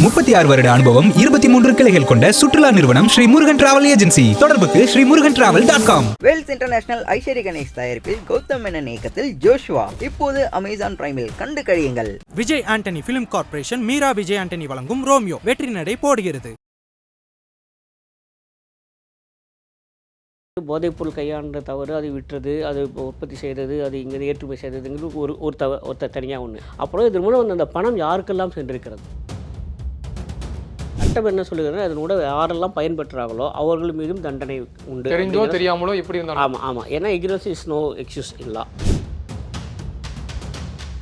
முப்பத்தி ஆறு வருட அனுபவம் இருபத்தி மூன்று கிளைகள் கொண்ட சுற்றுலா நிறுவனம் ஸ்ரீ முருகன் டிராவல் ஏஜென்சி. தொடர்புக்கு Sri Murugan travel dot com. Vels international Aishwarya Ganesh தயாரிப்பில் கௌதம் மேனன் இயக்கத்தில் ஜோஷுவா. இப்போது அமேசான் பிரைமில் கண்டு கழியுங்கள். விஜய் ஆண்டனி பிலிம் கார்ப்பரேஷன் மீரா விஜய் ஆண்டனி வழங்கும் ரோமியோ வெற்றி நடை போடுகிறது. போதைப்பொருள் கையாண்ட தவறு அது விட்டுறது அது உற்பத்தி செய்கிறது அது இங்கே ஏற்றுமதி செய்கிறதுங்கிறது ஒரு ஒரு தவ ஒருத்த தனியாக ஒன்று அப்புறம் இதன் மூலம் வந்து அந்த பணம் யாருக்கெல்லாம் சென்றிருக்கிறது? சட்டம் என்ன சொல்லுகிறது அதன் கூட யாரெல்லாம் பயன்பெற்றாங்களோ அவர்கள் மீதும் தண்டனை உண்டு தெரிஞ்சோ தெரியாமலோ எப்படி இருந்தாலும். ஆமாம் ஆமாம் ஏன்னா இக்னோஸ் இஸ் நோ எக்ஸ்யூஸ் இல்லா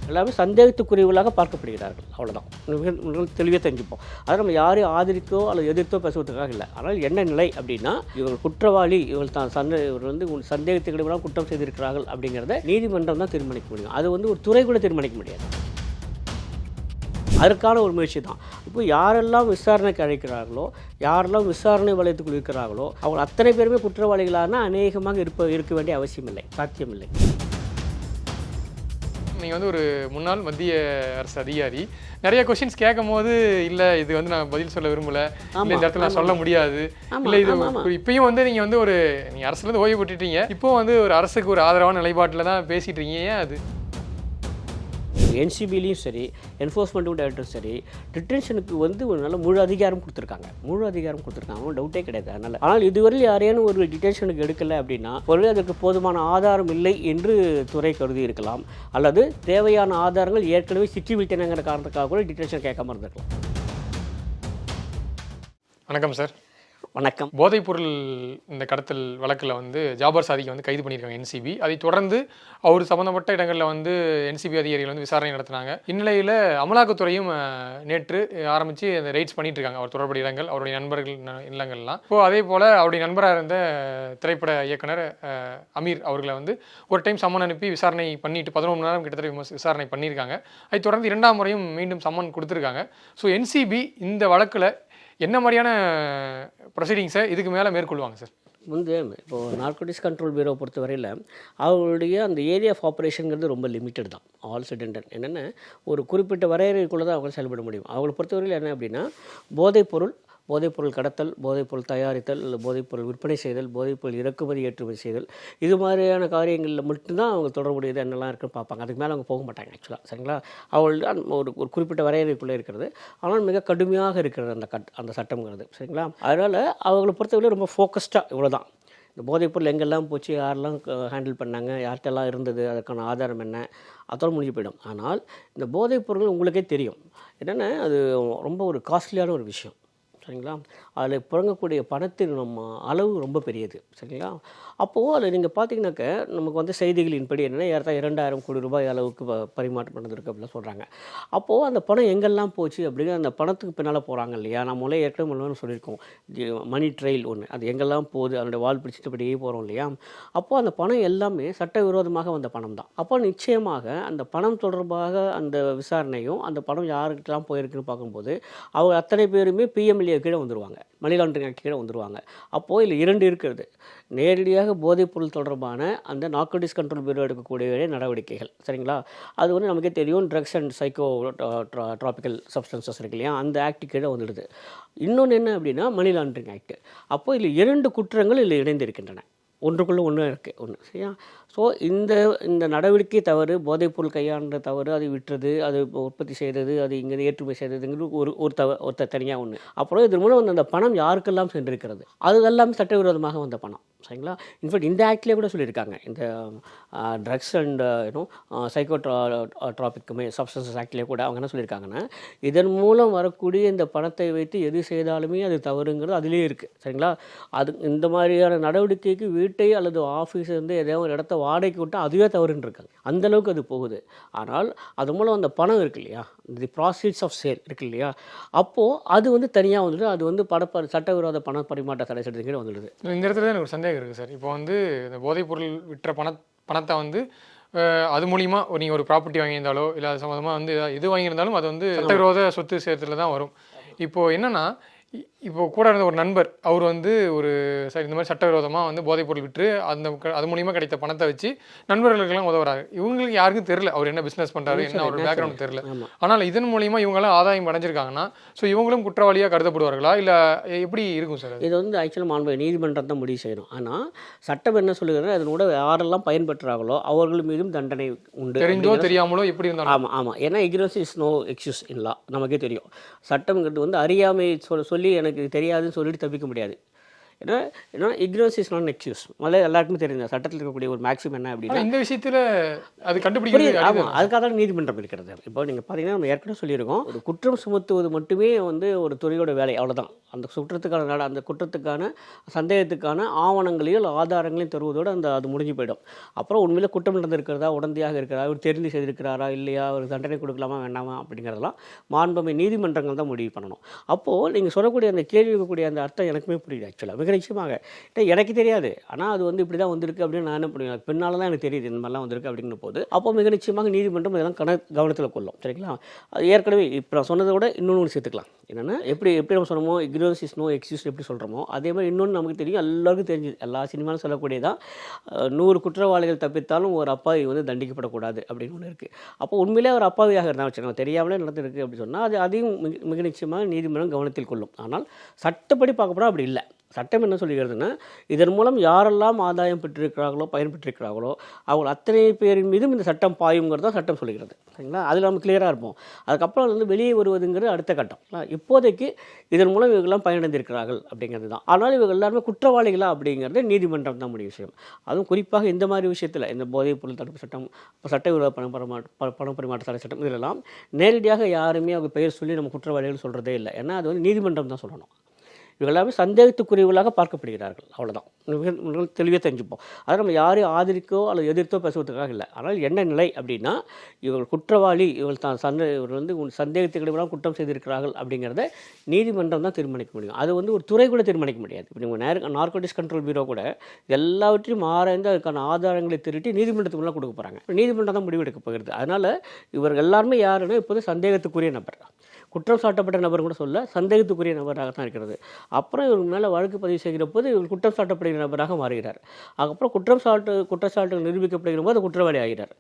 எல்லாமே சந்தேகத்துக்குரியவர்களாக பார்க்கப்படுகிறார்கள். அவ்வளோதான் உங்களுக்கு தெளிவாக தெரிஞ்சுப்போம். அதை நம்ம யாரையும் ஆதரித்தோ அல்லது எதிர்த்தோ பேசுவதற்காக இல்லை. ஆனால் என்ன நிலை அப்படின்னா இவர்கள் குற்றவாளி இவர்கள் தான் சந்தே இவர்கள் வந்து சந்தேகத்துக்கிடமெல்லாம் குற்றம் செய்திருக்கிறார்கள் அப்படிங்கிறத நீதிமன்றம் தான் தீர்மானிக்க முடியும். அது வந்து ஒரு துறை கூட தீர்மானிக்க முடியாது. அதற்கான ஒரு முயற்சி தான் இப்போ யாரெல்லாம் விசாரணைக்கு அழைக்கிறார்களோ யாரெல்லாம் விசாரணை வலயத்துக்குள் இருக்கிறார்களோ அவங்க அத்தனை பேருமே குற்றவாளிகளான அநேகமாக இருப்ப இருக்க வேண்டிய அவசியமில்லை சாத்தியமில்லை. நீங்கள் வந்து ஒரு முன்னாள் மத்திய அரசு அதிகாரி. நிறைய கொஸ்டின்ஸ் கேட்கும் போது இல்லை இது வந்து நான் பதில் சொல்ல விரும்பல. இல்லை இந்த இடத்துல நான் சொல்ல முடியாது. இல்லை இது இப்பயும் வந்து நீங்கள் வந்து ஒரு நீங்கள் அரசுலேருந்து ஓய்வு பெற்றுட்டீங்க. இப்போ வந்து ஒரு அரசுக்கு ஒரு ஆதரவான நிலைப்பாட்டில் தான் பேசிட்டு இருக்கீங்க. ஏன் அது? என்சிபிலையும் சரி என்ஃபோர்ஸ்மெண்ட்டும் டைரக்டரும் சரி டிடென்ஷனுக்கு வந்து ஒரு நல்ல முழு அதிகாரம் கொடுத்துருக்காங்க. முழு அதிகாரம் கொடுத்துருக்காங்க. டவுட்டே கிடையாது. அதனால் ஆனால் இதுவரையில் யாரையான ஒரு டிடென்ஷனுக்கு எடுக்கலை அப்படின்னா ஒருவேளை அதற்கு போதுமான ஆதாரம் இல்லை என்று துறை கருதி இருக்கலாம். அல்லது தேவையான ஆதாரங்கள் ஏற்கனவே சிக்கிவிட்டனங்கிற காரணத்துக்காக கூட டிடென்ஷன் கேட்காம இருந்திருக்கலாம். வணக்கம் சார். வணக்கம். போதைப்பொருள் இந்த கடத்தல் வழக்கில் வந்து ஜாபர் சாதிக்கு வந்து கைது பண்ணியிருக்காங்க என்சிபி அதை தொடர்ந்து அவர் சம்பந்தப்பட்ட இடங்களில் வந்து என்சிபி அதிகாரிகள் வந்து விசாரணை நடத்தினாங்க. இந்நிலையில் அமலாக்கத்துறையும் நேற்று ஆரம்பித்து அந்த ரைட்ஸ் பண்ணிட்டு இருக்காங்க அவர் தொடர்புடைய இடங்கள் அவருடைய நண்பர்கள் இல்லங்கள்லாம். இப்போ அதே போல் அவருடைய நண்பராக இருந்த திரைப்பட இயக்குனர் அமீர் அவர்களை வந்து ஒரு டைம் சம்மன் அனுப்பி விசாரணை பண்ணிட்டு பதினொன்று நேரம் கிட்டத்தட்ட விசாரணை பண்ணியிருக்காங்க. அதை தொடர்ந்து இரண்டாம் முறையும் மீண்டும் சம்மன் கொடுத்துருக்காங்க. ஸோ என்சிபி இந்த வழக்கில் என்ன மாதிரியான ப்ரொசீடிங்ஸை இதுக்கு மேலே மேற்கொள்வாங்க சார் வந்து இப்போது நார்கோட்டிக்ஸ் கண்ட்ரோல் பியூரோ பொறுத்தவரையில் அவருடைய அந்த ஏரியா ஆஃப் ஆப்ரேஷனுங்கிறது ரொம்ப லிமிட்டட் தான். ஆல் சிடென்டன் என்னென்ன ஒரு குறிப்பிட்ட வரையறைக்குள்ளே தான் அவங்க செயல்பட முடியும். அவங்களை பொறுத்தவரையில் என்ன அப்படின்னா போதைப்பொருள் போதைப்பொருள் கடத்தல் போதைப்பொருள் தயாரித்தல் இல்லை போதைப்பொருள் விற்பனை செய்தல் போதைப்பொருள் இறக்குமதி ஏற்றுமதி செய்தல் இது மாதிரியான காரியங்களில் மட்டும்தான் அவங்க தொடர்புடையது என்னெல்லாம் இருக்குன்னு பார்ப்பாங்க. அதுக்கு மேலே அவங்க போக மாட்டாங்க ஆக்சுவலாக சரிங்களா? அவர்கள் ஒரு ஒரு குறிப்பிட்ட வரையறைக்குள்ளே இருக்கிறது. ஆனால் மிக கடுமையாக இருக்கிறது அந்த கட் அந்த சட்டம்ங்கிறது சரிங்களா? அதனால் அவங்களை பொறுத்தவரை ரொம்ப ஃபோக்கஸ்டாக இவ்வளோ தான் இந்த போதைப்பொருள் எங்கெல்லாம் போச்சு யாரெல்லாம் ஹேண்டில் பண்ணாங்க யார்கிட்டெல்லாம் இருந்தது அதுக்கான ஆதாரம் என்ன அதோட முடிஞ்சு போயிடும். ஆனால் இந்த போதைப்பொருள் உங்களுக்கே தெரியும். என்னென்னா அது ரொம்ப ஒரு காஸ்ட்லியான ஒரு விஷயம். சரிங்களா அதில் புழங்கக்கூடிய பணத்தின் நம்ம அளவு ரொம்ப பெரியது. சரிங்களா? அப்போது அதில் நீங்கள் பார்த்தீங்கன்னாக்க நமக்கு வந்து செய்திகளின்படி என்னென்னா ஏறத்தா இரண்டாயிரம் கோடி ரூபாய் அளவுக்கு பரிமாற்றம் நடந்திருக்கு அப்படிலாம் சொல்கிறாங்க அப்போது அந்த பணம் எங்கெல்லாம் போச்சு அப்படிங்கிற அந்த பணத்துக்கு பின்னால் போகிறாங்க இல்லையா? நம்ம முதல்ல ஏற்கனவே சொல்லியிருக்கோம். மணி ட்ரெயில் ஒன்று அது எங்கெல்லாம் போகுது? அதனுடைய வால் பிடிச்சிட்டுபடியே போகிறோம் இல்லையா? அப்போது அந்த பணம் எல்லாமே சட்டவிரோதமாக வந்த பணம் தான். அப்போ நிச்சயமாக அந்த பணம் தொடர்பாக அந்த விசாரணையும் அந்த பணம் யாருக்கெல்லாம் போயிருக்குன்னு பார்க்கும்போது அவங்க அத்தனை பேருமே பிஎம்எல்ஏ கீழே வந்துடுவாங்க மணி லாண்டரிங் ஆக்ட் கீழே வந்துடுவாங்க அப்போது இதில் இரண்டு இருக்கிறது. நேரடியாக போதைப்பொருள் தொடர்பான அந்த நார்கோட்டிக்ஸ் கண்ட்ரோல் பியூரோ எடுக்கக்கூடிய நடவடிக்கைகள். சரிங்களா? அது வந்து நமக்கே தெரியும் drugs and psycho tropical substances இருக்கு இல்லையா? அந்த ஆக்ட் கீழே வந்துடுது. இன்னொன்று என்ன அப்படின்னா மணி லாண்டரிங் ஆக்ட் அப்போ இதில் இரண்டு குற்றங்கள் இதில் இணைந்திருக்கின்றன. ஒன்றுக்குள்ளே ஒன்று இருக்குது ஒன்று சரியா? ஸோ இந்த இந்த நடவடிக்கை தவறு போதைப்பொருள் கையாண்ட தவறு அது விட்டுறது அது உற்பத்தி செய்கிறது அது இங்கே ஏற்றுமதி செய்கிறதுங்கிறது ஒரு ஒரு தவ ஒருத்த தனியாக ஒன்று அப்புறம் இதன் மூலம் வந்து அந்த பணம் யாருக்கெல்லாம் சென்றிருக்கிறது? அது எல்லாமே சட்டவிரோதமாக வந்த பணம். சரிங்களா? இன்ஃபேக்ட் இந்த ஆக்ட்லேயே கூட சொல்லியிருக்காங்க. இந்த drugs and you know psycho ட்ராபிக்குமே substances ஆக்ட்லேயே கூட அவங்க என்ன சொல்லியிருக்காங்கன்னா இதன் மூலம் வரக்கூடிய இந்த பணத்தை வைத்து எது செய்தாலுமே அது தவறுங்கிறது அதிலே இருக்குது சரிங்களா? அது இந்த மாதிரியான நடவடிக்கைக்கு வீட்டை அல்லது ஆஃபீஸ் வந்து ஏதாவது ஒரு இடத்த வாடகைக்கு விட்டால் அதுவே தவறுன்னு இருக்காங்க அந்த அளவுக்கு அது போகுது. ஆனால் அது மூலம் அந்த பணம் இருக்கு இல்லையா? தி ப்ராசீட்ஸ் ஆஃப் சேல் இருக்கு இல்லையா? அப்போது அது வந்து தனியாக வந்துட்டு அது வந்து பணப்ப சட்டவிரோத பண பரிமாற்ற தடை சட்டத்துக்கு வந்துடுது. இந்த இடத்துல தான் எனக்கு ஒரு சந்தேகம் இருக்குது சார். இப்போ வந்து இந்த போதைப்பொருள் விற்ற பண பணத்தை வந்து அது மூலிமா ஒரு நீங்கள் ஒரு ப்ராப்பர்ட்டி வாங்கியிருந்தாலோ இல்லை அது சம்மந்தமாக வந்து எதா- வாங்கியிருந்தாலும் அது வந்து சட்டவிரோத சொத்து சேர்த்துல தான் வரும். இப்போ என்னன்னா இப்போ கூட இருந்த ஒரு நண்பர் அவர் வந்து ஒரு சரி இந்த மாதிரி சட்டவிரோதமாக வந்து போதைப்பொருள் விற்று அந்த அது மூலியமாக கிடைத்த பணத்தை வச்சு நண்பர்களுக்கெல்லாம் உதவுறாரு. இவங்களுக்கு யாருக்கும் தெரியல அவர் என்ன பிஸ்னஸ் பண்ணுறாரு என்ன அவரோட பேக்ரவுண்ட் தெரியல. ஆமாம் ஆனால் இதன் மூலியமா இவங்கெல்லாம் ஆதாயம் அடைஞ்சிருக்காங்கன்னா ஸோ இவங்களும் குற்றவாளியாக கருதப்படுவார்களா? இல்லை எப்படி இருக்கும் சார்? இது வந்து ஆக்சுவலாக மாண்பு நீதிமன்றம் தான் முடிவு செய்யணும். ஆனால் சட்டம் என்ன சொல்லுகிறது அதனோட யாரெல்லாம் பயன்பெற்றார்களோ அவர்கள் மீதும் தண்டனை உண்டு அப்படிங்கிற- தெரியாமலோ எப்படி இருந்தாலும். ஆமாம் ஆமாம் ஏன்னா இக்னோஸ் இஸ் நோ எக்ஸ்யூஸ் இல்லா நமக்கே தெரியும். சட்டம்ங்கிறது வந்து அறியாமை சொல் சொல்லி எனக்கு தெரியாதுன்னு சொல்லிட்டு தப்பிக்க முடியாது. ஏன்னா ஏன்னா இக்னோஸ் இஸ் நாட் எக்ஸ்யூஸ் முதல்ல எல்லாருக்குமே தெரியும் சட்டத்தில் இருக்கக்கூடிய ஒரு மேக்ஸிமம் என்ன அப்படின்னா இந்த விஷயத்துல அது அரிது. ஆமாம் அதுக்காக தான் நீதிமன்றம் இருக்கிறது. இப்போ நீங்கள் பார்த்தீங்கன்னா நம்ம ஏற்கனவே சொல்லியிருக்கோம் ஒரு குற்றம் சுமத்துவது மட்டுமே வந்து ஒரு துறையோட வேலை அவ்வளவுதான். அந்த குற்றத்துக்கான அந்த குற்றத்துக்கான சந்தேகத்துக்கான ஆவணங்களையும் ஆதாரங்களையும் தருவதோடு அந்த அது முடிஞ்சு போயிடும். அப்புறம் உண்மையில குற்றம் நடந்திருக்கிறதா உடந்தையாக இருக்கிறதா அவர் தெரிந்து செய்திருக்கிறாரா இல்லையா அவர் தண்டனை கொடுக்கலாமா வேண்டாமா அப்படிங்கிறதெல்லாம் மாண்புமை நீதிமன்றங்கள் தான் முடிவு பண்ணணும். அப்போது நீங்கள் சொல்லக்கூடிய அந்த கேள்வி இருக்கக்கூடிய அந்த அர்த்தம் எனக்குமே புரியுது ஆக்சுவலாக மிக நிச்சயமாக. எனக்கு தெரியாது. ஆனால் அது வந்து இப்படி தான் வந்திருக்கு அப்படின்னு நான் என்ன பண்ணுவேன்? பின்னால் தான் எனக்கு தெரியுது இந்த மாதிரிலாம் வந்திருக்கு அப்படிங்கிற போது. அப்போ மிக நிச்சயமாக நீதிமன்றம் இதெல்லாம் கண கவனத்தில் கொள்ளும். சரிங்களா? அது ஏற்கனவே இப்போ நான் சொன்னதை விட இன்னொன்று ஒன்று சேர்த்துக்கலாம். என்னென்னா எப்படி எப்படி நம்ம சொன்னோமோ இக்னோசிஸ்னோ நோ எக்ஸிஸ் எப்படி சொல்கிறோமோ அதே மாதிரி இன்னொன்று நமக்கு தெரியும் எல்லாருக்கும் தெரிஞ்சு எல்லா சினிமாலும் சொல்லக்கூடியதான் நூறு குற்றவாளிகள் தப்பித்தாலும் ஒரு அப்பாவி வந்து தண்டிக்கப்படக்கூடாது அப்படின்னு ஒன்று இருக்குது அப்போ உண்மையிலே ஒரு அப்பாவியாக இருந்தால் வச்சுக்கோங்க. தெரியாமலே நடந்திருக்கு அப்படின்னு சொன்னால் அது அதையும் மிக மிக நிச்சயமாக நீதிமன்றம் கவனத்தில் கொள்ளும். ஆனால் சட்டப்படி பார்க்கப்படா அப்படி இல்லை. சட்டம் என்ன சொல்லுகிறதுன்னா இதன் மூலம் யாரெல்லாம் ஆதாயம் பெற்றிருக்கிறார்களோ பயன்பெற்றிருக்கிறார்களோ அவங்க அத்தனை பேரின் மீதும் இந்த சட்டம் பாயுங்கிறது தான் சட்டம் சொல்லுகிறது. சரிங்களா? அதில் நம்ம கிளியராக இருப்போம். அதுக்கப்புறம் வந்து வெளியே வருவதுங்கிறது அடுத்த கட்டம். இப்போதைக்கு இதன் மூலம் இவங்கெல்லாம் பயனடைந்திருக்கிறார்கள் அப்படிங்கிறது தான். ஆனால் இவங்க எல்லாருமே குற்றவாளிகளா அப்படிங்கிறது நீதிமன்றம் தான் முடிவு விஷயம் அதுவும் குறிப்பாக இந்த மாதிரி விஷயத்தில் இந்த போதைப் பொருள் தடுப்பு சட்டம் இப்போ சட்டவிரோத பண பரிமாற்ற ப- பண பரிமாற்ற தடை சட்டம் இதெல்லாம் நேரடியாக யாருமே அவங்க பெயர் சொல்லி நம்ம குற்றவாளிகள் சொல்கிறதே இல்லை. ஏன்னா அது வந்து நீதிமன்றம் தான் சொல்லணும். இவங்க எல்லாமே சந்தேகத்துக்குரியவர்களாக பார்க்கப்படுகிறார்கள். அவ்வளோதான் மிக தெளிவாக தெரிஞ்சுப்போம். அதை நம்ம யாரையும் ஆதரிக்கோ அல்லது எதிர்த்தோ பேசுவதற்காக இல்லை. ஆனால் என்ன நிலை அப்படின்னா இவர்கள் குற்றவாளி இவர்கள் தான் சந்த இவர்கள் வந்து உன் சந்தேகத்துக்கிடலாம் குற்றம் செய்திருக்கிறார்கள் அப்படிங்கிறத நீதிமன்றம் தான் தீர்மானிக்க முடியும். அது வந்து ஒரு துறை கூட தீர்மானிக்க முடியாது. இப்போ நீங்கள் நேர நார்கோட்டிக்ஸ் கண்ட்ரோல் பியூரோ கூட எல்லாவற்றையும் ஆராய்ந்து அதுக்கான ஆதாரங்களை திருட்டி நீதிமன்றத்துக்குள்ளே கொடுக்க போகிறாங்க நீதிமன்றம் தான் முடிவெடுக்க போகிறது. அதனால் இவர்கள் எல்லாருமே யாருன்னா இப்போது சந்தேகத்துக்குரிய நபர் குற்றம் சாட்டப்பட்ட நபர் கூட சொல்ல சந்தேகத்துக்குரிய நபராக தான் இருக்கிறது. அப்புறம் இவர் மேலே வழக்கு பதிவு செய்கிற போது இவர் குற்றம் சாட்டப்படுகிற நபராக மாறுகிறார். அதுக்கப்புறம் குற்றம் சாட்டு குற்றச்சாட்டுகள் நிரூபிக்கப்படுகிற போது குற்றவாளி ஆகிறார்.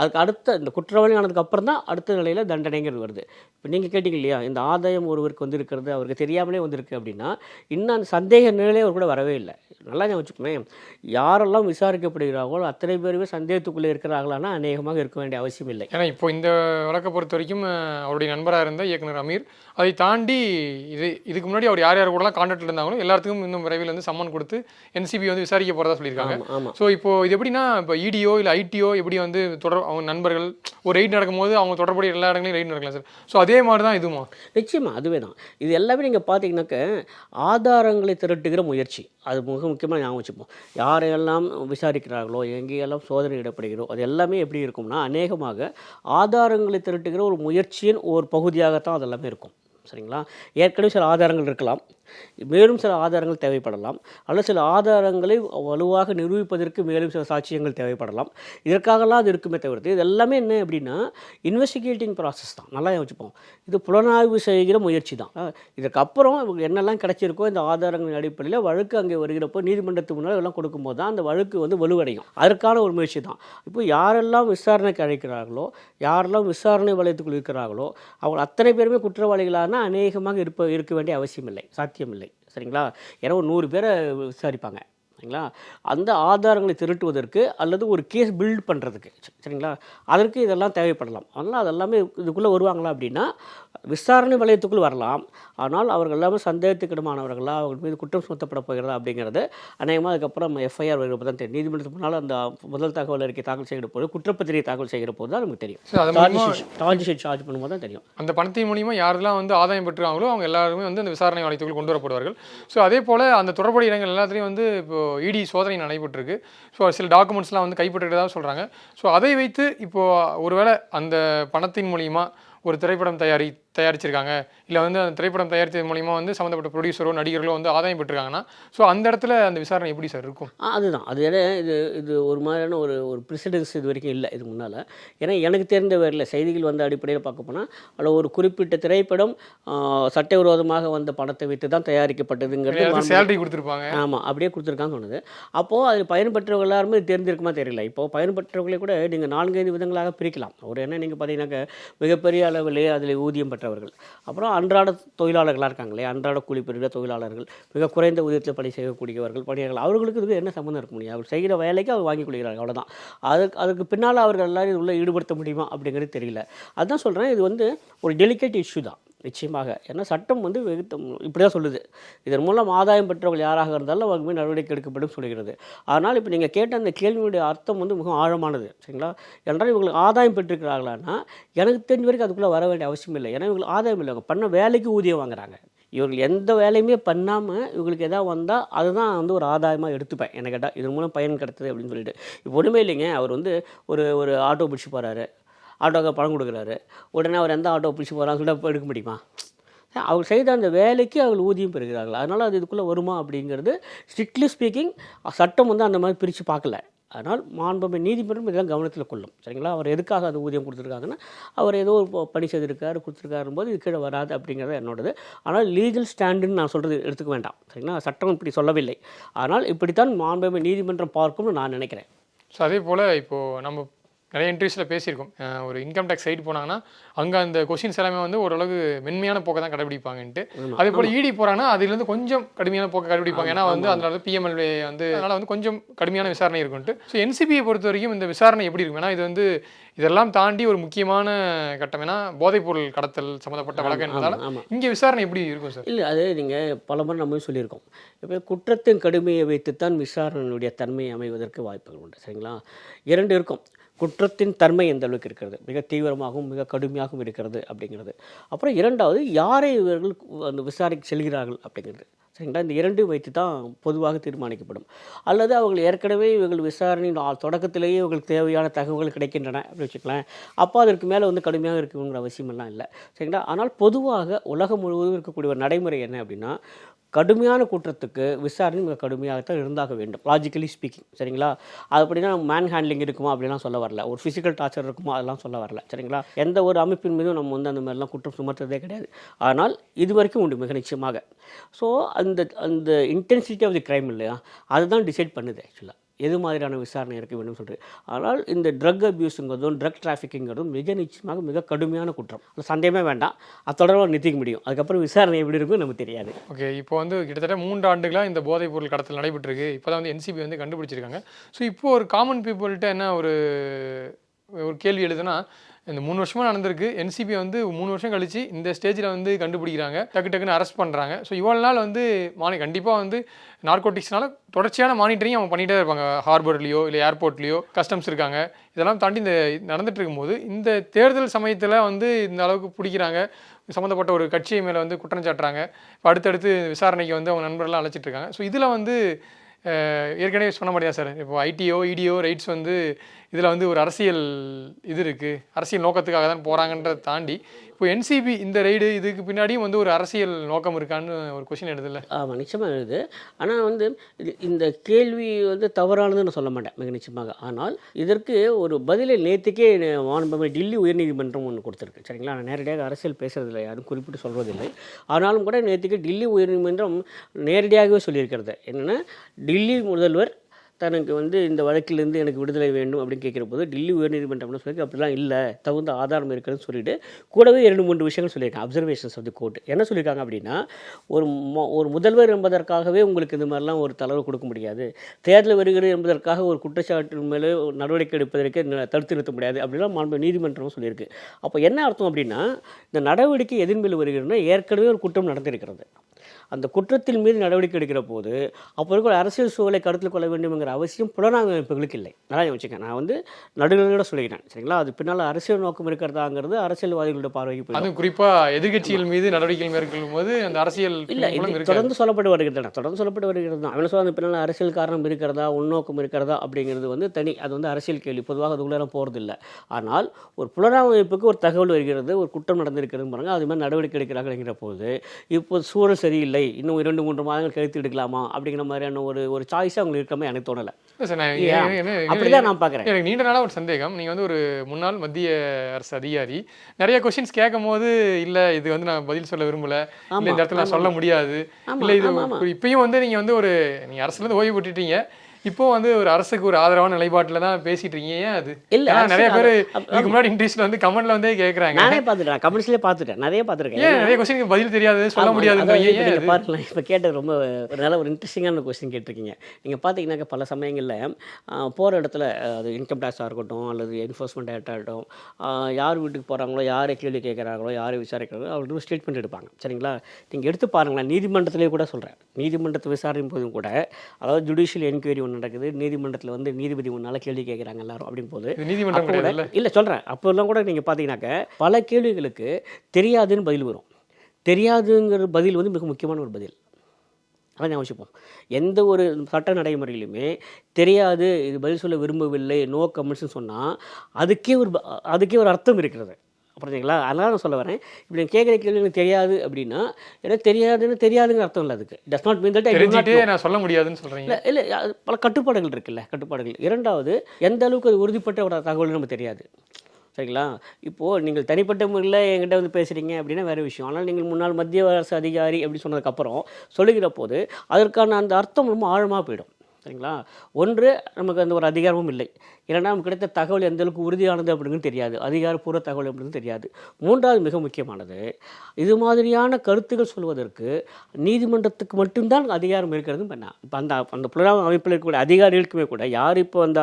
அதுக்கு அடுத்த இந்த குற்றவாளி ஆனதுக்கு அப்புறம் தான் அடுத்த நிலையில் தண்டனைங்கிறது வருது. இப்போ நீங்கள் கேட்டீங்க இல்லையா இந்த ஆதாயம் ஒருவருக்கு வந்திருக்கிறது அவருக்கு தெரியாமலே வந்திருக்கு அப்படின்னா இன்னும் அந்த சந்தேக நிலையே அவர் கூட வரவே இல்லை. நல்லா ஞாபகம் வச்சுக்கோமே யாரெல்லாம் விசாரிக்கப்படுகிறார்களோ அத்தனை பேருமே சந்தேகத்துக்குள்ளே இருக்கிறார்களானா அநேகமாக இருக்க வேண்டிய அவசியம் இல்லை. ஏன்னா இப்போ இந்த வழக்கை பொறுத்த வரைக்கும் அவருடைய நண்பராக இருந்த இயக்குனர் அமீர். அதை தாண்டி இது இதுக்கு முன்னாடி அவர் யார் யார் கூடலாம் கான்டாக்டில் இருந்தாங்களோ எல்லாத்துக்கும் இன்னும் விரைவில் வந்து சம்மன் கொடுத்து என்சிபி வந்து விசாரிக்க போகிறதா சொல்லியிருக்காங்க. ஸோ இப்போ இது எப்படின்னா இப்போ இடியோ இல்லை ஐடியோ எப்படி வந்து தொடர் அவங்க நண்பர்கள் ஒரு ரைட் நடக்கும்போது அவங்க தொடர்புடைய எல்லா இடங்களையும் ரைட் நடக்கலாம் சார். ஸோ அதே மாதிரி தான் இதுமா நிச்சயமா அதுவே தான் இது எல்லாமே நீங்கள் பார்த்தீங்கன்னாக்க ஆதாரங்களை திரட்டுகிற முயற்சி. அது மிக முக்கியமாக ஞாபகம் வச்சுப்போம். யாரையெல்லாம் விசாரிக்கிறார்களோ எங்கேயெல்லாம் சோதனையிடப்படுகிறோ அது எல்லாமே எப்படி இருக்கும்னா அநேகமாக ஆதாரங்களை திரட்டுகிற ஒரு முயற்சியின் ஒரு பகுதியாகத்தான் அதெல்லாமே இருக்கும். சரிங்களா? ஏற்கனவே சில ஆதாரங்கள் இருக்கலாம். மேலும் சில ஆதாரங்கள் தேவைப்படலாம். அல்லது சில ஆதாரங்களை வலுவாக நிரூபிப்பதற்கு மேலும் சில சாட்சியங்கள் தேவைப்படலாம். இதற்காகலாம் அது இருக்குமே தவிர்த்து இது எல்லாமே என்ன அப்படின்னா இன்வெஸ்டிகேட்டிங் ப்ராசஸ் தான். நல்லா வச்சுப்போம் இது புலனாய்வு செய்கிற முயற்சி தான். இதுக்கப்புறம் இவங்க என்னெல்லாம் கிடைச்சிருக்கோ இந்த ஆதாரங்களின் அடிப்படையில் வழக்கு அங்கே வருகிறப்போ நீதிமன்றத்துக்கு முன்னால் எல்லாம் கொடுக்கும்போது தான் அந்த வழக்கு வந்து வலுவடையும். அதற்கான ஒரு முயற்சி தான். இப்போ யாரெல்லாம் விசாரணைக்கு அழைக்கிறார்களோ யாரெல்லாம் விசாரணை வலயத்துக்குள் இருக்கிறார்களோ அவங்க அத்தனை பேருமே குற்றவாளிகளான அநேகமாக இருப்ப இருக்க வேண்டிய அவசியம் இல்லை சாத்தியம் இல்லை சரிங்களா? ஏன்னா ஒரு நூறு பேரை விசாரிப்பாங்க. சரிங்களா அந்த ஆதாரங்களை திரட்டுவதற்கு அல்லது ஒரு கேஸ் பில்ட் பண்ணுறதுக்கு சரிங்களா? அதற்கு இதெல்லாம் தேவைப்படலாம். அதனால் அதெல்லாமே இதுக்குள்ளே வருவாங்களா அப்படின்னா விசாரணை வலயத்துக்குள் வரலாம். ஆனால் அவர்கள் எல்லாமே சந்தேகத்துக்கிடமானவர்களா? அவங்க மீது குற்றம் சுமத்தப்பட போகிறதா அப்படிங்கிறது அநேகமாக அதுக்கப்புறம் நம்ம எஃப்ஐஆர் வருகிறப்ப தான் தெரியும். நீதிமன்றத்துக்கு முன்னால் அந்த முதல் தகவல் அறிக்கை தாக்கல் செய்கிற போது குற்றப்பத்திரிகை தாக்கல் செய்கிற போது தான் நமக்கு தெரியும். சார்ஜ் ஷீட் சார்ஜ் பண்ணும்போது தான் தெரியும். அந்த பணத்தின் மூலியமா யாரெல்லாம் வந்து ஆதாயம் பெற்றுறாங்களோ அவங்க எல்லாருமே வந்து அந்த விசாரணை வளையத்துக்குள் கொண்டு வரப்படுவார்கள். ஸோ அதே போல் அந்த தொடர்புடைய இடங்கள் எல்லாத்துலேயும் வந்து இப்போ இடி சோதனை நடைபெற்றிருக்கு. ஸோ சில டாக்குமெண்ட்ஸ்லாம் வந்து கைப்பற்றுறதா சொல்கிறாங்க ஸோ அதை வைத்து இப்போது ஒருவேளை அந்த பணத்தின் மூலியமா ஒரு திரைப்படம் தயாரி தயாரிச்சிருக்காங்க. இல்லை வந்து அந்த திரைப்படம் தயாரித்தது மூலிமா வந்து சம்மந்தப்பட்ட ப்ரொடியூசரோ நடிகர்களோ வந்து ஆதாயம் பெற்றிருக்காங்கன்னா ஸோ அந்த இடத்துல அந்த விசாரணை எப்படி சார் இருக்கும்? அதுதான். அது ஏன்னா இது இது ஒரு மாதிரியான ஒரு ஒரு ப்ரெசிடென்ஸ் இது வரைக்கும் இல்லை இது முன்னால். ஏன்னா எனக்கு தெரிந்த வரையில் செய்திகள் வந்த அடிப்படையில் பார்க்க போனால் அதில் ஒரு குறிப்பிட்ட திரைப்படம் சட்டவிரோதமாக வந்த பணத்தை வைத்து தான் தயாரிக்கப்பட்டதுங்கிறது சேலரி கொடுத்துருப்பாங்க. ஆமாம் அப்படியே கொடுத்துருக்கான்னு சொன்னது. அப்போது அது பயன்பெற்றவங்க எல்லாருமே தெரிஞ்சிருக்குமா தெரியல. இப்போது பயன்பெற்றவர்களை கூட நீங்கள் நான்கைந்து விதங்களாக பிரிக்கலாம். ஒரு என்ன நீங்கள் பார்த்தீங்கன்னாக்க மிகப்பெரிய அளவிலே அதில் ஊதியம் பெற்றவர்கள் அப்புறம் அன்றாட தொழிலாளர்களாக இருக்காங்களே அன்றாட கூலி பெறுகிற தொழிலாளர்கள் மிக குறைந்த ஊதியத்தில் பணி செய்யக்கூடியவர்கள் பணியாளர்கள் அவர்களுக்கு இதுக்கு என்ன சம்மந்தம் இருக்க முடியும்? அவர் செய்கிற வேலைக்கு அவர் வாங்கி கொள்கிறார்கள் அவ்வளோதான் அதுக்கு அதுக்கு பின்னால் அவர்கள் எல்லாரும் உள்ளே ஈடுபடுத்த முடியுமா அப்படிங்கிறது தெரியல. அதுதான் சொல்கிறேன் இது வந்து ஒரு டெலிகேட் இஷ்யூ தான். நிச்சயமாக. ஏன்னா சட்டம் வந்து வெகுத்த இப்படி தான் சொல்லுது. இதன் மூலம் ஆதாயம் பெற்றவர்கள் யாராக இருந்தாலும் அவங்க மீது நடவடிக்கை எடுக்கப்படும் சொல்கிறது. ஆனால் இப்போ நீங்கள் கேட்ட அந்த கேள்வியுடைய அர்த்தம் வந்து மிகவும் ஆழமானது. சரிங்களா? என்றால் இவங்களுக்கு ஆதாயம் பெற்றிருக்கிறார்களான்னா எனக்கு தெரிஞ்ச வரைக்கும் அதுக்குள்ளே வர வேண்டிய அவசியம் இல்லை. ஏன்னா இவங்களுக்கு ஆதாயம் இல்லை. அவங்க பண்ண வேலைக்கு ஊதியம் வாங்குறாங்க. இவர்கள் எந்த வேலையுமே பண்ணாமல் இவங்களுக்கு எதாவது வந்தால் அதுதான் வந்து ஒரு ஆதாயமாக எடுத்துப்பேன். என்ன கேட்டால் இதன் மூலம் பயன் கிடைத்தது அப்படின்னு சொல்லிட்டு. இப்போ ஒன்றுமே இல்லைங்க. அவர் வந்து ஒரு ஒரு ஆட்டோ பிடிச்சி போகிறாரு ஆட்டோக்கு பணம் கொடுக்குறாரு. உடனே அவர் எந்த ஆட்டோ பிடிச்சி போகிறான்னு சொல்லிட்டு எடுக்க முடியுமா? அவர் செய்த அந்த வேலைக்கு அவள் ஊதியம் பெறுகிறார்கள். அதனால் அது இதுக்குள்ளே வருமா அப்படிங்கிறது ஸ்ட்ரிக்ட்லி ஸ்பீக்கிங் சட்டம் வந்து அந்த மாதிரி பிரித்து பார்க்கல. அதனால் மாண்புமை நீதிமன்றம் இதெல்லாம் கவனத்தில் கொள்ளும். சரிங்களா? அவர் எதுக்காக அது ஊதியம் கொடுத்துருக்காங்கன்னா அவர் ஏதோ ஒரு பணி செய்திருக்காரு கொடுத்துருக்காரும் போது இது கீழே வராது அப்படிங்கிறது என்னோடது. ஆனால் லீகல் ஸ்டாண்டுன்னு நான் சொல்கிறது எடுத்துக்க வேண்டாம். சரிங்களா? சட்டம் இப்படி சொல்லவில்லை. ஆனால் இப்படித்தான் மாண்புமை நீதிமன்றம் பார்க்கும்னு நான் நினைக்கிறேன். ஸோ அதே போல் இப்போது நம்ம நிறைய இன்டர்வியூஸில் பேசியிருக்கோம். ஒரு இன்கம் டேக்ஸ் சைடு போனாங்கன்னா அங்கே அந்த கொஷின்ஸ் எல்லாமே வந்து ஓரளவு மென்மையான போக்கை தான் கடைபிடிப்பாங்கன்ட்டு. அதே போல் இடி போகிறாங்கன்னா அதுலேருந்து கொஞ்சம் கடுமையான போக்கை கடைபிடிப்பாங்க. ஏன்னா வந்து அதனால பிஎம்எல்ஏ வந்து அதனால் வந்து கொஞ்சம் கடுமையான விசாரணை இருக்குன்ட்டு. ஸோ என்சிபியை பொறுத்த வரைக்கும் இந்த விசாரணை எப்படி இருக்கும்? ஏன்னா இது வந்து இதெல்லாம் தாண்டி ஒரு முக்கியமான கட்டம். ஏன்னா போதைப்பொருள் கடத்தல் சம்மந்தப்பட்ட வழக்குன்றதால இங்கே விசாரணை எப்படி இருக்கும் சார் இல்லை அது நீங்கள் பல முறை நம்ம சொல்லியிருக்கோம். இப்போ குற்றத்தின் கடுமையை வைத்துத்தான் விசாரணையுடைய தன்மை அமைவதற்கு வாய்ப்புகள் உண்டு சரிங்களா? இரண்டு இருக்கும். குற்றத்தின் தன்மை எந்த அளவுக்கு இருக்கிறது? மிக தீவிரமாகவும் மிக கடுமையாகவும் இருக்கிறது அப்படிங்கிறது. அப்புறம் இரண்டாவது யாரை இவர்கள் அந்த விசாரிக்க செல்கிறார்கள் அப்படிங்கிறது. சரிங்களா? இந்த இரண்டையும் வைத்து தான் பொதுவாக தீர்மானிக்கப்படும். அல்லது அவர்கள் ஏற்கனவே இவர்கள் விசாரணையின் தொடக்கத்திலேயே இவர்களுக்கு தேவையான தகவல்கள் கிடைக்கின்றன அப்படின்னு வச்சுக்கலாம் அப்போ அதற்கு மேலே வந்து கடுமையாக இருக்கணுங்கிற அவசியமெல்லாம் இல்லை. சரிங்களா? ஆனால் பொதுவாக உலகம் முழுவதும் இருக்கக்கூடிய ஒரு நடைமுறை என்ன அப்படின்னா கடுமையான குற்றத்துக்கு விசாரணை மிக கடுமையாகத்தான் இருந்தாக வேண்டும். லாஜிக்கலி ஸ்பீக்கிங் சரிங்களா? அது அப்படின்னா மேன் ஹேண்ட்லிங் இருக்குமா அப்படிலாம் சொல்ல வரல. ஒரு ஃபிசிக்கல் டார்ச்சர் இருக்குமா அதெல்லாம் சொல்ல வரல. சரிங்களா? எந்த ஒரு அமைப்பின் மீதும் நம்ம வந்து அந்த மாதிரிலாம் குற்றம் சுமத்துறதே கிடையாது. ஆனால் இது வரைக்கும் உண்டு மிக நிச்சயமாக. ஸோ அந்த அந்த இன்டென்சிட்டி ஆஃப் தி கிரைம் இல்லையா? அதுதான் டிசைட் பண்ணுது ஆக்சுவலாக எது மாதிரியான விசாரணை இருக்க வேண்டும் சொல்லிட்டு ஆனால் இந்த ட்ரக் அபியூஸுங்கிறதும் ட்ரக் டிராஃபிக்கிங்கிறதும் மிக நிச்சயமாக மிக கடுமையான குற்றம். அது சந்தேகமே வேண்டாம். அது தொடர்பாக நிறுத்திக்க முடியும். அதுக்கப்புறம் விசாரணை எப்படி இருக்கும் நமக்கு தெரியாது. ஓகே இப்போ வந்து கிட்டத்தட்ட மூன்று ஆண்டுகளாக இந்த போதைப் பொருள் கடத்தல் நடைபெற்றிருக்கு. இப்போ தான் வந்து என்சிபி வந்து கண்டுபிடிச்சிருக்காங்க. ஸோ இப்போ ஒரு காமன் பீப்புள்கிட்ட என்ன ஒரு ஒரு கேள்வி எழுதுனா இந்த மூணு வருஷமாக நடந்திருக்கு. என்சிபி வந்து மூணு வருஷம் கழித்து இந்த ஸ்டேஜில் வந்து கண்டுபிடிக்கிறாங்க. டக்கு டக்குன்னு அரெஸ்ட் பண்ணுறாங்க ஸோ இவ்வளோ நாள் வந்து மானி கண்டிப்பாக வந்து நார்கோட்டிக்ஸ்னால தொடர்ச்சியான மானிட்டரிங் அவங்க பண்ணிகிட்டே இருப்பாங்க. ஹார்பர்லேயோ இல்லை ஏர்போர்ட்லேயோ கஸ்டம்ஸ் இருக்காங்க. இதெல்லாம் தாண்டி இந்த நடந்துட்டு இருக்கும்போது இந்த தேர்தல் சமயத்தில் வந்து இந்த அளவுக்கு பிடிக்கிறாங்க. சம்மந்தப்பட்ட ஒரு கட்சியை மேலே வந்து குற்றம் சாட்டுறாங்க. இப்போ அடுத்தடுத்து விசாரணைக்கு வந்து அவங்க நண்பர்கள்லாம் அழைச்சிட்டு இருக்காங்க. ஸோ இதில் வந்து ஏற்கனவே சொன்ன மாதிரியா சார்? இப்போ ஐடிஓ இடிஓ ரைட்ஸ் வந்து இதில் வந்து ஒரு அரசியல் இது இருக்குது அரசியல் நோக்கத்துக்காக தான் போகிறாங்கன்றதை தாண்டி இப்போ என்சிபி இந்த ரைடு இதுக்கு பின்னாடியும் வந்து ஒரு அரசியல் நோக்கம் இருக்கான்னு ஒரு கொஷின் எடுதில்ல ஆமாம் நிச்சயமாக எழுது. ஆனால் வந்து இது இந்த கேள்வி வந்து தவறானதுன்னு சொல்ல மாட்டேன் மிக நிச்சயமாக. ஆனால் இதற்கு ஒரு பதிலை நேற்றுக்கே மாண்புமை டில்லி உயர்நீதிமன்றம் ஒன்று கொடுத்துருக்கு. சரிங்களா? நான் நேரடியாக அரசியல் பேசுறதில்லை யாரும் குறிப்பிட்டு சொல்வதில்லை. ஆனாலும் கூட நேற்றுக்கு டில்லி உயர்நீதிமன்றம் நேரடியாகவே சொல்லியிருக்கிறது. என்னென்னா டில்லி முதல்வர் தனக்கு வந்து இந்த வழக்கிலிருந்து எனக்கு விடுதலை வேண்டும் அப்படின்னு கேட்குற போது டில்லி உயர்நீதிமன்றம்னு சொல்லி அப்படிலாம் இல்லை. தகுந்த ஆதாரம் இருக்குதுன்னு சொல்லிட்டு கூடவே இரண்டு மூன்று விஷயங்கள் சொல்லியிருக்காங்க. அப்சர்வேஷன்ஸ் ஆஃப் தி கோர்ட் என்ன சொல்லியிருக்காங்க அப்படின்னா ஒரு மொ- ஒரு முதல்வர் என்பதற்காகவே உங்களுக்கு இந்த மாதிரிலாம் ஒரு தளர்வு கொடுக்க முடியாது. தேர்தல் வருகிறது என்பதற்காக ஒரு குற்றச்சாட்டு மேலே ஒரு நடவடிக்கை எடுப்பதற்கு தடுத்து நிறுத்த முடியாது அப்படிலாம் மாண்பு நீதிமன்றம் சொல்லியிருக்கு. அப்போ என்ன அர்த்தம் அப்படின்னா இந்த நடவடிக்கை எதின்மேல் வருகிறதுனா ஏற்கனவே ஒரு குற்றம் நடந்திருக்கிறது. அந்த குற்றத்தின் மீது நடவடிக்கை எடுக்கிற போது அப்போ இருக்கிற அரசியல் சூழலை கருத்தில் கொள்ள வேண்டும் என்கிற இருக்கணுங்கிற அவசியம் புலனாய்வு அமைப்புகளுக்கு இல்லை. நல்லா வச்சுக்கேன் நான் வந்து நடுநிலையோட சொல்லிக்கிறேன் சரிங்களா? அது பின்னால் அரசியல் நோக்கம் இருக்கிறதாங்கிறது அரசியல்வாதிகளோட பார்வைக்கு போயிடும். அதுவும் குறிப்பா எதிர்க்கட்சிகள் மீது நடவடிக்கைகள் மேற்கொள்ளும் போது அந்த அரசியல் இல்லை தொடர்ந்து சொல்லப்பட்டு வருகிறது தொடர்ந்து சொல்லப்பட்டு வருகிறது தான். அவன் சொல்ல பின்னால் அரசியல் காரணம் இருக்கிறதா உள்நோக்கம் இருக்கிறதா? அப்படிங்கிறது வந்து தனி அது வந்து அரசியல் கேள்வி. பொதுவாக அதுக்குள்ளே போகிறது இல்லை ஆனால் ஒரு புலனாய்வு அமைப்புக்கு ஒரு தகவல் வருகிறது ஒரு குற்றம் நடந்திருக்கிறது பாருங்க அது மாதிரி நடவடிக்கை எடுக்கிறாங்கிற போது இப்போ சூழல் சரியில்லை இன்னும் இரண்டு மூன்று மாதங்கள் கழித்து எடுக்கலாமா அப்படிங்கிற மாதிரியான ஒரு ஒரு சாய்ஸாக அவங்களுக்கு இருக்கிற மாதிரி எனக்கு தோணலை. இல்ல அப்படிதான் நான் பார்க்குறேன். எனக்கு நீண்ட நாளா ஒரு சந்தேகம். நீங்க வந்து ஒரு முன்னாள் மத்திய அரசு அதிகாரி. நிறைய கொஸ்டின்ஸ் கேட்கும் போது இல்ல இது வந்து நான் பதில் சொல்ல விரும்பல. இல்ல இந்த இடத்துல நான் சொல்ல முடியாது. இல்ல இது. இப்பயும் வந்து நீங்க வந்து ஒரு நீங்க அரசுல இருந்து ஓய்வு பெற்றுட்டீங்க. இப்போ வந்து ஒரு அரசுக்கு ஒரு ஆதரவான நிலைப்பாட்டுல தான் பேசிட்டு இருக்கீங்க. ஏன் அது? இல்ல, நிறைய பேர் இதுக்கு முன்னாடி இன்ட்ரெஸ்ட்ல வந்து கமெண்ட்ல வந்து கேக்குறாங்க. நானே பார்த்துட்டேன் கமெண்ட்ஸ்லேயே பார்த்துட்டேன் நிறைய பார்த்துருக்கேன். ஏன் நிறைய கொஸ்டினுக்கு பதில் தெரியாது சொல்ல ஆமா, முடியாதுன்றீங்க அதாவது இப்ப கேட்டது ரொம்ப ஒரு நல்ல ஒரு இன்ட்ரெஸ்டிங்கான கொஸ்டின் கேட்டிருக்கீங்க. நீங்கள் பார்த்தீங்கன்னாக்க பல சமயங்களில் போகிற இடத்துல அது இன்கம் டேக்ஸாக இருக்கட்டும் அல்லது என்ஃபோர்ஸ்மெண்ட் ஆஹ், யார் வீட்டுக்கு போகிறாங்களோ யாரை கேள்வி கேட்குறாங்களோ யாரை விசாரிக்கிறாங்களோ அவங்களுக்கு ஸ்டேட்மெண்ட் எடுப்பாங்க. சரிங்களா? நீங்கள் எடுத்து பாருங்களேன் நீதிமன்றத்திலே கூட சொல்கிறேன் நீதிமன்றத்தை விசாரிக்கும் போதும் கூட அதாவது ஜுடிஷியல் என்கொயரி ஒன்று நடக்குது நீதிமன்றத்தில் வந்து நீதிபதி முன்னால் கேள்வி கேட்குறாங்க எல்லாரும் அப்படின் போது நீதிமன்றம் இல்லை சொல்கிறேன் அப்போல்லாம் கூட நீங்கள் பார்த்தீங்கன்னாக்க பல கேள்விகளுக்கு தெரியாதுன்னு பதில் வரும். தெரியாதுங்கிற பதில் வந்து மிக முக்கியமான ஒரு பதில். அதான் யோசிப்போம் எந்த ஒரு சட்ட நடைமுறையிலுமே தெரியாது இது பதில் சொல்ல விரும்பவில்லை நோ கமெண்ட்ஸ்னு சொன்னால் அதுக்கே ஒரு அதுக்கே ஒரு அர்த்தம் இருக்கிறது. புரிஞ்சுங்களா? அதனால நான் சொல்ல வரேன். இப்படி நான் கேட்குற கேள்வி எனக்கு தெரியாது அப்படின்னா எனக்கு தெரியாதுன்னு தெரியாதுங்கிற அர்த்தம் இல்லை அதுக்கு. டஸ் நாட் மீன் தட் நான் சொல்ல முடியாதுன்னு சொல்றீங்க. இல்லை இல்லை பல கட்டுப்பாடுகள் இருக்குல்ல கட்டுப்பாடுகள். இரண்டாவது எந்த அளவுக்கு அது உறுதிப்பட்ட ஒரு தகவல் நமக்கு தெரியாது. சரிங்களா? இப்போது நீங்கள் தனிப்பட்ட முறையில் என்கிட்ட வந்து பேசுகிறீங்க அப்படின்னா வேறு விஷயம். ஆனால் நீங்கள் முன்னாள் மத்திய அரசு அதிகாரி அப்படி சொன்னதுக்கப்புறம் சொல்லுகிற போது அதற்கான அந்த அர்த்தம் ரொம்ப ஆழமாக போயிடும். சரிங்களா? ஒன்று நமக்கு அந்த ஒரு அதிகாரமும் இல்லை. ஏன்னா நமக்கு கிடைத்த தகவல் எந்த அளவுக்கு உறுதியானது அப்படிங்கிறது தெரியாது. அதிகாரப்பூர்வ தகவல் அப்படிங்கிறது தெரியாது. மூன்றாவது மிக முக்கியமானது இது மாதிரியான கருத்துக்கள் சொல்வதற்கு நீதிமன்றத்துக்கு மட்டும்தான் அதிகாரம் இருக்கிறது பண்ணா இப்போ அந்த அந்த புலனாய்வு அமைப்பில் இருக்கக்கூடிய அதிகாரிகளுக்குமே கூட யார் இப்போ அந்த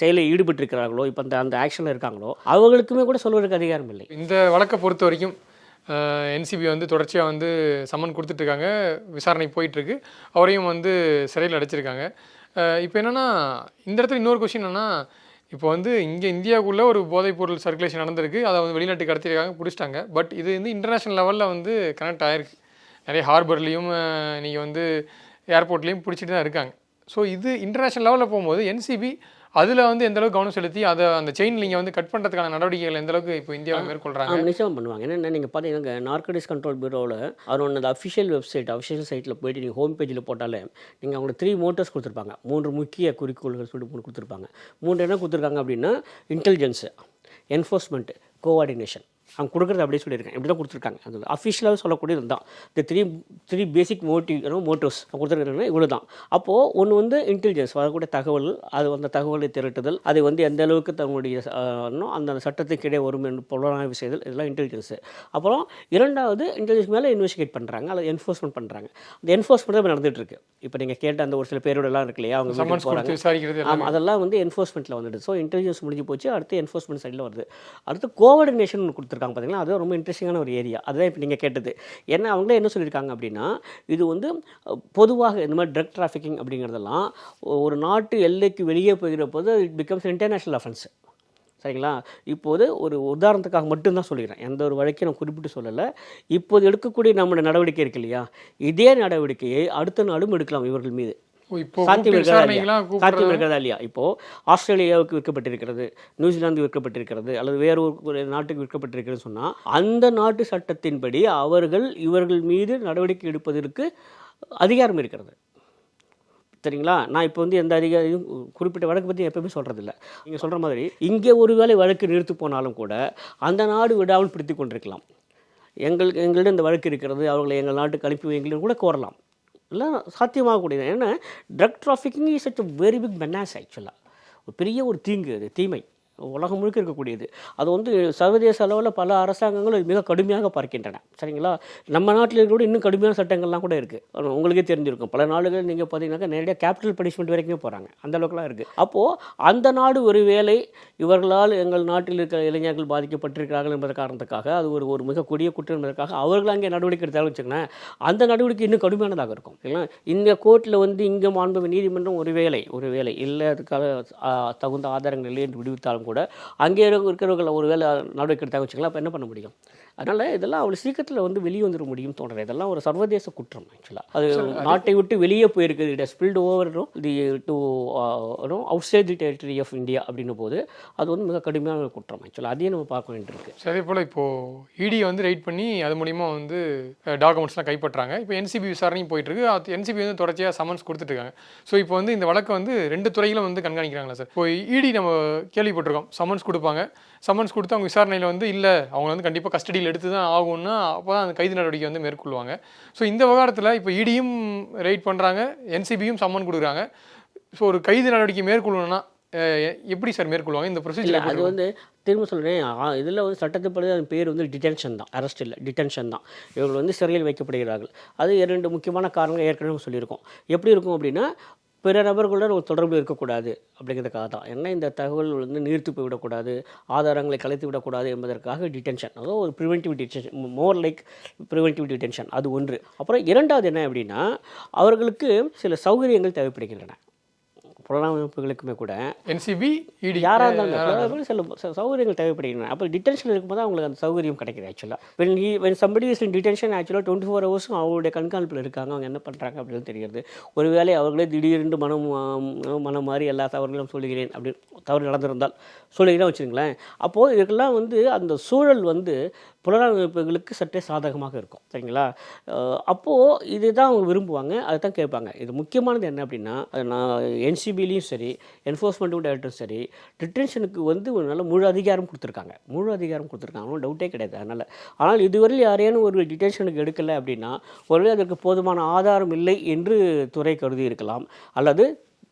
செயலில் ஈடுபட்டிருக்கிறார்களோ இப்போ அந்த அந்த ஆக்ஷனில் இருக்காங்களோ அவர்களுக்குமே கூட சொல்வதற்கு அதிகாரம் இல்லை. இந்த வழக்கை பொறுத்த வரைக்கும் என்சிபி வந்து தொடர்ச்சியாக வந்து சம்மன் கொடுத்துட்ருக்காங்க. விசாரணை போயிட்டுருக்கு அவரையும் வந்து சிறையில் அடைச்சிருக்காங்க. இப்போ என்னென்னா இந்த இடத்துல இன்னொரு கொஷின் என்னென்னா இப்போ வந்து இங்கே இந்தியாவுக்குள்ளே ஒரு போதைப்பொருள் சர்க்குலேஷன் நடந்திருக்கு. அதை வந்து வெளிநாட்டுக்கு கடத்திருக்காங்க பிடிச்சிட்டாங்க. பட் இது வந்து இன்டர்நேஷ்னல் லெவலில் வந்து கனெக்ட் ஆயிருக்கு. நிறைய ஹார்பர்லேயும் நீங்கள் வந்து ஏர்போர்ட்லேயும் பிடிச்சிட்டு தான் இருக்காங்க. ஸோ இது இன்டர்நேஷ்னல் லெவலில் போகும்போது என்சிபி அதில் வந்து எந்த அளவுக்கு கவனம் செலுத்தி அதை அந்த செயின் நீங்கள் வந்து கட் பண்ணுறதுக்கான நடவடிக்கைகள் எந்த அளவுக்கு இப்போ இந்தியாவில் மேற்கொள்கிறாங்க நிச்சயமாக பண்ணுவாங்க. என்னென்ன நீங்கள் பார்த்தீங்கன்னா நார்கடிஸ் கண்ட்ரோல் பியூரோவில் அவரோட அந்த அஃபிஷியல் வெப்சைட் அஃபிஷியல் சைட்டில் போயிட்டு நீங்கள் ஹோம் பேஜில் போட்டாலே நீங்கள் அவங்களுக்கு த்ரீ மோட்டர்ஸ் கொடுத்துருப்பாங்க. மூன்று முக்கிய குறிக்கோள்கள் சொல்லிட்டு மூணு கொடுத்துருப்பாங்க. மூன்று என்ன கொடுத்துருக்காங்க அப்படின்னா இன்டெலிஜென்ஸு என்ஃபோர்ஸ்மெண்ட் கோஆர்டினேஷன் அவங்க கொடுக்குறது அப்படியே சொல்லியிருக்கேன் இப்படி தான் கொடுத்துருக்காங்க. அது அஃபிஷியலாக சொல்லக்கூடியது தான் இந்த three three basic motive motives கொடுத்துருக்காங்க இவ்வளோ தான் அப்போது ஒன்று வந்து இன்டெலிஜென்ஸ் வரக்கூடிய தகவல் அது அந்த தகவலை திரட்டுதல் அதை வந்து எந்த அளவுக்கு இன்னும் அந்த சட்டத்துக்கு இடையே வரும் என்று புலனாய்வு செய்தல் இதெல்லாம் இன்டெலிஜென்ஸு அப்புறம் இரண்டாவது இன்டெலிஜென்ஸ் மேலே இன்வெஸ்டிகேட் பண்ணுறாங்க அல்லது என்ஃபோர்ஸ்மெண்ட் பண்ணுறாங்க அந்த என்ஃபோர்ஸ்மெண்ட் தான் நடந்துட்டு இருக்கு இப்போ நீங்கள் கேட்ட அந்த ஒரு சில பேரோட எல்லாம் இருக்கு இல்லையா? அவங்க போகிறாங்க ஆமாம் அதெல்லாம் வந்து என்ஃபோர்ஸ்மெண்ட்டில் வந்துடுது. ஸோ இன்டெலிஜென்ஸ் முடிஞ்சு போச்சு அடுத்து என்ஃபோர்ஸ்மெண்ட் சைடில் வருது. அடுத்து கோஆர்டினேஷன் கொடுத்துருக்காங்க பார்த்தீங்களா? அது ரொம்ப இன்ட்ரெஸ்டிங்கான ஒரு ஏரியா அதுதான் இப்போ நீங்கள் கேட்டது. ஏன்னா அவங்களே என்ன சொல்லியிருக்காங்க அப்படின்னா இது வந்து பொதுவாக இந்த மாதிரி ட்ரக் டிராஃபிக்கிங் அப்படிங்கிறதெல்லாம் ஒரு நாட்டு எல்லைக்கு வெளியே போகிற போது இட் பிகம்ஸ் இன்டர்நேஷ்னல் அஃபென்ஸ் சரிங்களா? இப்போது ஒரு உதாரணத்துக்காக மட்டும்தான் சொல்லிக்கிறேன். எந்த ஒரு வழக்கையும் நான் குறிப்பிட்டு சொல்லலை. இப்போது எடுக்கக்கூடிய நம்மளோட நடவடிக்கை இருக்கு இல்லையா? இதே நடவடிக்கையை அடுத்த நாடும் எடுக்கலாம் இவர்கள் மீது. சாத்தியம் இருக்கிறதா சாத்தியம் இருக்கிறதா இல்லையா இப்போ ஆஸ்திரேலியாவுக்கு விற்கப்பட்டிருக்கிறது நியூசிலாந்து விற்கப்பட்டிருக்கிறது அல்லது வேறு ஒரு- ஒரு நாட்டுக்கு விற்கப்பட்டிருக்கிறது சொன்னால் அந்த நாட்டு சட்டத்தின்படி அவர்கள் இவர்கள் மீது நடவடிக்கை எடுப்பதற்கு அதிகாரம் இருக்கிறது. சரிங்களா? நான் இப்போ வந்து எந்த அதிகாரியும் குறிப்பிட்ட வழக்கு பற்றி எப்பவுமே சொல்கிறதில்ல நீங்கள் சொல்கிற மாதிரி இங்கே ஒருவேளை வழக்கு நிறுத்து போனாலும் கூட அந்த நாடு விடாமல் பிடித்து கொண்டிருக்கலாம். எங்களுக்கு எங்களிடம் இந்த வழக்கு இருக்கிறது அவர்களை எங்கள் நாட்டுக்கு அனுப்பி வைங்களேன்னு கூட கோரலாம். இல்லை சாத்தியமாகக்கூடியது. ஏன்னா drug trafficking is such very big menace ஆக்சுவலாக ஒரு பெரிய ஒரு தீங்கு அது தீமை. உலகம் முழுக்க இருக்கக்கூடியது. அது வந்து சர்வதேச அளவில் பல அரசாங்கங்கள் மிக கடுமையாக பார்க்கின்றன. சரிங்களா? நம்ம நாட்டில் கூட இன்னும் கடுமையான சட்டங்கள்லாம் கூட இருக்குது உங்களுக்கே தெரிஞ்சிருக்கும். பல நாடுகள் நீங்கள் பார்த்தீங்கன்னாக்கா நேரடியாக கேபிட்டல் பனிஷ்மெண்ட் வரைக்கும் போகிறாங்க அந்த அளவுக்குலாம் இருக்குது அப்போது அந்த நாடு ஒரு வேலை இவர்களால் எங்கள் நாட்டில் இருக்கிற இளைஞர்கள் பாதிக்கப்பட்டிருக்கிறார்கள் என்பத காரணத்துக்காக அது ஒரு ஒரு மிக கொடிய குற்றம் என்பதற்காக அவர்கள் அங்கே நடவடிக்கை எடுத்தாலும் வச்சுக்கோங்களேன் அந்த நடவடிக்கை இன்னும் கடுமையானதாக இருக்கும். இல்லைங்களா இந்த கோர்ட்டில் வந்து இங்கே மாண்பு நீதிமன்றம் ஒரு வேலை ஒரு வேலை இல்லை அதுக்காக தகுந்த ஆதாரங்கள் இல்லை என்று விடுவித்தாலும் கூட அங்கே இருக்க- இருக்கிறவர்கள் ஒரு வேளை நடவடிக்கை எடுத்தாங்க வச்சுக்கலாம் அப்போ என்ன பண்ண முடியும்? அதனால் இதெல்லாம் அவ்வளோ சீக்கிரத்தில் வந்து வெளியே வந்துட முடியும் தோன்றது இதெல்லாம் ஒரு சர்வதேச குற்றம் ஆக்சுவலாக அது நாட்டை விட்டு வெளியே போயிருக்குது. It spilled over the to outside the territory of India அப்படின்னும் போது அது வந்து மிக கடுமையான ஒரு குற்றம் ஆக்சுவலாக அதையும் நம்ம பார்க்க வேண்டியிருக்கு. சரி அதே போல் இப்போது இடி வந்து ரைட் பண்ணி அது மூலிமா வந்து டாக்குமெண்ட்ஸ்லாம் கைப்பற்றாங்க. இப்போ என்சிபி விசாரணையும் போயிட்டு இருக்கு அது என்சிபி வந்து தொடர்ச்சியாக சம்மன்ஸ் கொடுத்துட்டு இருக்காங்க. ஸோ இப்போ வந்து இந்த வழக்கை வந்து ரெண்டு துறையிலும் வந்து கண்காணிக்கிறாங்களா சார் இப்போ இடி நம்ம கேள்விப்பட்டிருக்கோம். சம்மன்ஸ் கொடுப்பாங்க. சம்மன்ஸ் கொடுத்து அவங்க விசாரணையில் வந்து இல்லை அவங்க வந்து கண்டிப்பாக கஸ்டடியில் எடுத்து தான் ஆகும்னா அப்போ தான் அந்த கைது நடவடிக்கை வந்து மேற்கொள்வாங்க. ஸோ இந்த விவகாரத்தில் இப்போ இடியும் ரைட் பண்ணுறாங்க என்சிபியும் சம்மன் கொடுக்குறாங்க. ஸோ ஒரு கைது நடவடிக்கை மேற்கொள்ளணும்னா எப்படி சார் மேற்கொள்வாங்க? இந்த ப்ரொசீஜர் அது வந்து திரும்ப சொல்கிறேன் இதில் வந்து சட்டத்துப்படி அதன் பேர் வந்து டிடென்ஷன் தான். அரெஸ்ட் இல்லை டிடென்ஷன் தான். இவர்கள் வந்து சிறையில் வைக்கப்படுகிறார்கள். அது இரண்டு முக்கியமான காரணங்கள் ஏற்கனவே சொல்லியிருக்கோம். எப்படி இருக்கும் அப்படின்னா பிற நபர்களுடன் ஒரு தொடர்பு இருக்கக்கூடாது அப்படிங்கிறதுக்காக தான். என்ன இந்த தகவல் வந்து நீர்த்து போய்விடக்கூடாது ஆதாரங்களை கலைத்து விடக்கூடாது என்பதற்காக டிடென்ஷன் அதாவது ஒரு preventive detention more like preventive detention அது ஒன்று. அப்புறம் இரண்டாவது என்ன அப்படின்னா அவர்களுக்கு சில சௌகரியங்கள் தேவைப்படுகின்றன. புலனாய்வு அமைப்புகளுக்குமே கூட என்சிபி இடி யாராக இருந்தாலும் சில சௌகரியங்கள் தேவைப்படுகின்றன. அப்போ டிடென்ஷன் இருக்கும்போது அவங்களுக்கு அந்த சௌகரியம் கிடைக்குது ஆக்சுவலாக when he when somebody is in detention ஆக்சுவலாக டுவெண்ட்டி ஃபோர் ஹவர்ஸும் அவருடைய கண்காணிப்பில் இருக்காங்க. அவங்க என்ன பண்ணுறாங்க அப்படின்னு தெரிகிறது. ஒருவேளை அவர்களே திடீரென்று மனம் மனம் மாறி எல்லா தவறுகளும் சொல்லுகிறேன் அப்படி தவறு நடந்திருந்தால் சொல்லுகிறேன் வச்சுருங்களேன் அப்போது இதுக்கெல்லாம் வந்து அந்த சூழல் வந்து புலனாய்வு அமைப்புகளுக்கு சற்றே சாதகமாக இருக்கும். சரிங்களா? அப்போது இதுதான் அவங்க விரும்புவாங்க. அதை தான் கேட்பாங்க. இது முக்கியமானது என்ன அப்படின்னா அது நான் என்சிபிலையும் சரி என்ஃபோர்ஸ்மெண்ட்டும் டைரக்டரும் சரி டிடென்ஷனுக்கு வந்து ஒரு நல்ல முழு அதிகாரம் கொடுத்துருக்காங்க. முழு அதிகாரம் கொடுத்துருக்காங்க. ஒன்றும் டவுட்டே கிடையாது. அதனால் ஆனால் இதுவரையில் யாரையானும் ஒரு டிடென்ஷனுக்கு எடுக்கலை அப்படின்னா ஒருவேளை அதற்கு போதுமான ஆதாரம் இல்லை என்று துறை கருதி இருக்கலாம். அல்லது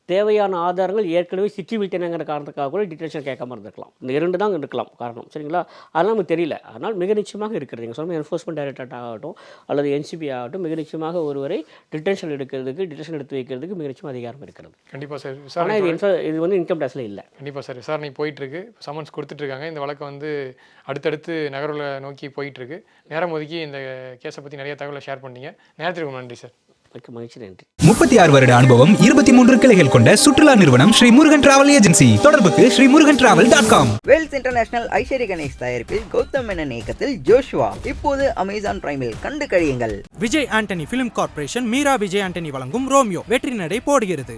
தேவையான ஆதாரங்கள் ஏற்கனவே சிக்கிவிட்டனங்கிற காரணத்துக்காக கூட டிடென்ஷன் கேட்காம இருந்திருக்கலாம். இந்த இரண்டு தான் இருக்கலாம் காரணம். சரிங்களா? அதெல்லாம் நமக்கு தெரியல. அதனால் மிக நிச்சயமாக இருக்கிறது. நீங்கள் சொன்ன என்ஃபோர்ஸ்மெண்ட் டைரக்டர் ஆகட்டும் அல்லது என்சிபி ஆகட்டும் மிக நிச்சயமாக ஒருவரை டிடென்ஷன் எடுக்கிறதுக்கு டிடென்ஷன் எடுத்து வைக்கிறதுக்கு மிக நிச்சயமாக அதிகாரம் இருக்கிறது. கண்டிப்பாக சார். ஆனால் இது infa- இது வந்து இன்கம் டேக்ஸில் இல்லை. கண்டிப்பாக சார். விசாரணை போயிட்டு இருக்கு சம்மன்ஸ் கொடுத்துட்டு இருக்காங்க இந்த வழக்கு வந்து அடுத்தடுத்து நகர்வுல நோக்கி போயிட்டு இருக்கு நேரம் ஒதுக்கி இந்த கேஸை பற்றி நிறைய தகவலை ஷேர் பண்ணீங்க நேரத்திற்கு நன்றி சார். மிக்க மகிழ்ச்சி நன்றி முப்பத்தி ஆறு வருட அனுபவம் இருபத்தி மூன்று கிளைகள் கொண்ட சுற்றுலா நிறுவனம் ஸ்ரீ முருகன் டிராவல் ஏஜென்சி தொடர்புக்கு Sri Murugan travel dot com Vels international Aishwarya Ganesh தயாரிப்பில் கௌதம் மேனன் இயக்கத்தில் ஜோஷுவா. இப்போது அமேசான் பிரைமில் கண்டு கழியுங்கள். விஜய் ஆண்டனி பிலிம் கார்ப்பரேஷன் மீரா விஜய் ஆண்டனி வழங்கும் ரோமியோ வெற்றி நடை போடுகிறது.